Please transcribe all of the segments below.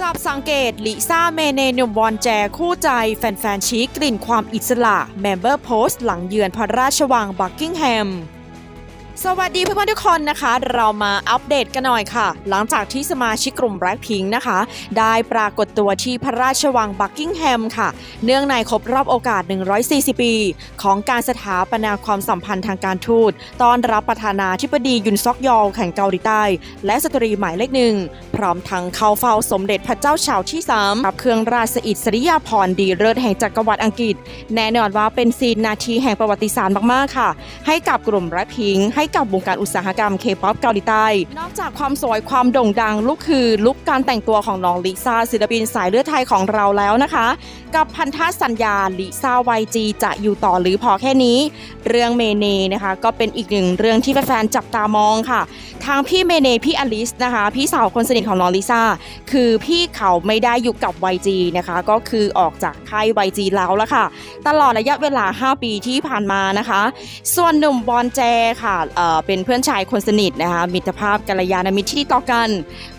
จับสังเกตลิซ่าเมเนนมวอนแจคู่ใจแฟนๆชี้กลิ่นความอิสระเมมเบอร์โพสต์หลังเยือนพระราชวังบักกิงแฮม สวัสดีเพื่อนๆทุกคนนะคะ เรามาอัปเดตกันหน่อยค่ะ หลังจากที่สมาชิกกลุ่มแบล็คพิงนะคะ ได้ปรากฏตัวที่พระราชวังบักกิงแฮมค่ะ เนื่องในครบรอบโอกาส 140 ปี ของการสถาปนาความสัมพันธ์ทางการทูตต้อนรับประธานาธิบดียุนซอกยอลแห่งเกาหลีใต้ และสตรีหมายเลขหนึ่ง พร้อมทั้งเข้าเฝ้าสมเด็จพระเจ้าชาวที่3รับเครื่องราชอิสริยาภรณ์ดีเลิศแห่งจักรวรรดิอังกฤษ แน่นอนว่าเป็นซีนนาทีแห่งประวัติศาสตร์มากๆค่ะ ให้กับกลุ่มแรปพิงค์ให้กับวงการอุตสาหกรรมเคป๊อปเกาหลีใต้ นอกจากความสวยความโด่งดังลุกคือลุกการแต่งตัวของน้องลิซ่าศิลปินสายเลือดไทยของเราแล้วนะคะ กับพันธสัญญาลิซ่าวัยจีจะอยู่ต่อหรือพอแค่นี้ เรื่องเมเนนะคะ ก็เป็นอีกหนึ่งเรื่องที่แฟนๆจับตามองค่ะ ทางพี่เมเนพี่อลิสนะคะ พี่สาวคนสนิทของน้องลิซ่าคือพี่เขาไม่ได้อยู่กับ YG นะคะ ก็คือออกจากค่าย YG แล้วละค่ะ ตลอดระยะเวลา 5 ปีที่ผ่านมานะคะ ส่วนหนุ่มบอลแจค่ะเเป็นเพื่อนชายคนสนิทนะคะมิตรภาพกัลยาณมิตรที่ต่อกัน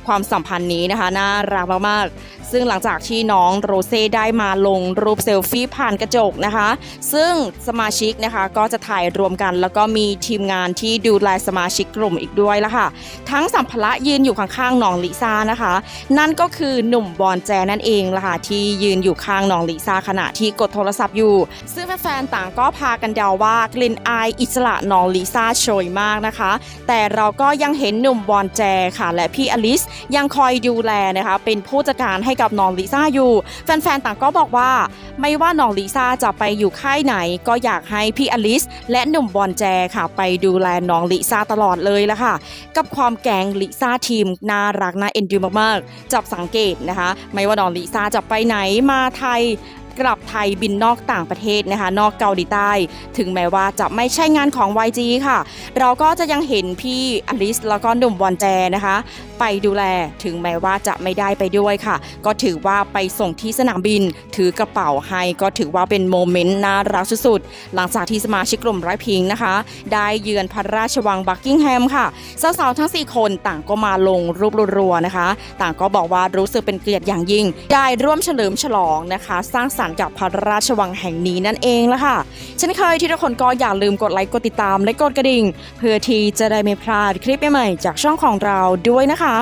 ความสัมพันธ์นี้นะคะน่ารักมากๆ ซึ่งหลังจากที่น้องโรเซ่ได้มาลงรูปเซลฟี่ผ่านกระจกนะคะ ซึ่งสมาชิกนะคะก็จะถ่ายรวมกัน แล้วก็มีทีมงานที่ดูแลสมาชิกกลุ่มอีกด้วยละค่ะ ทั้งสัมภาระยืนอยู่ข้างๆน้องลิซ่านะคะ นั่นก็คือหนุ่มบอลแจนั่นเองละค่ะที่ยืนอยู่ข้างน้องลิซ่าขณะที่กดโทรศัพท์อยู่ ซึ่งแฟนๆต่างก็พากันเดาว่ากลิ่นอายอิสระน้องลิซ่าโชยมากนะคะ แต่เราก็ยังเห็นหนุ่มบอลแจค่ะ และพี่อลิสยังคอยดูแลนะคะเป็นผู้จัดการให้กับน้องลิซ่าอยู่ แฟนๆต่างก็บอกว่า ไม่ว่าน้องลิซ่าจะไปอยู่ค่ายไหน ก็อยากให้พี่อลิส และหนุ่มบอลแจค่ะ ไปดูแลน้องลิซ่าตลอดเลยละค่ะ กับความแกงลิซ่าทีมน่ารักน่าเอ็นดูมากๆ จับสังเกตนะคะ ไม่ว่าน้องลิซ่าจะไปไหนมาไทย กลับไทยบินนอกต่างประเทศนะคะ นอกเกาหลีใต้ ถึงแม้ว่าจะไม่ใช่งานของ YG ค่ะ เราก็จะยังเห็นพี่อลิสแล้วก็หนุ่มวอนแจนะคะ ไปดูแลถึงแม้ว่าจะไม่ได้ไปด้วยค่ะ ก็ถือว่าไปส่งที่สนามบิน ถือกระเป๋าให้ก็ถือว่าเป็นโมเมนต์น่ารักสุดๆหลังจากที่สมาชิกกลุ่มไร้พิงค์นะคะ ได้เยือนพระราชวังบักกิงแฮมค่ะสาวๆทั้ง 4 คนต่างก็มาลงรูปรัวๆนะคะ ต่างก็บอกว่ารู้สึกเป็นเกียรติอย่างยิ่ง ได้ร่วมเฉลิมฉลองนะคะ สร้างสรรค์กับพระราชวังแห่งนี้นั่นเองละค่ะเช่นเคยที่ทุกคนก็อย่าลืมกดไลค์กดติดตามและกดกระดิ่ง เพื่อที่จะได้ไม่พลาดคลิปใหม่ๆจากช่องของเราด้วยนะคะ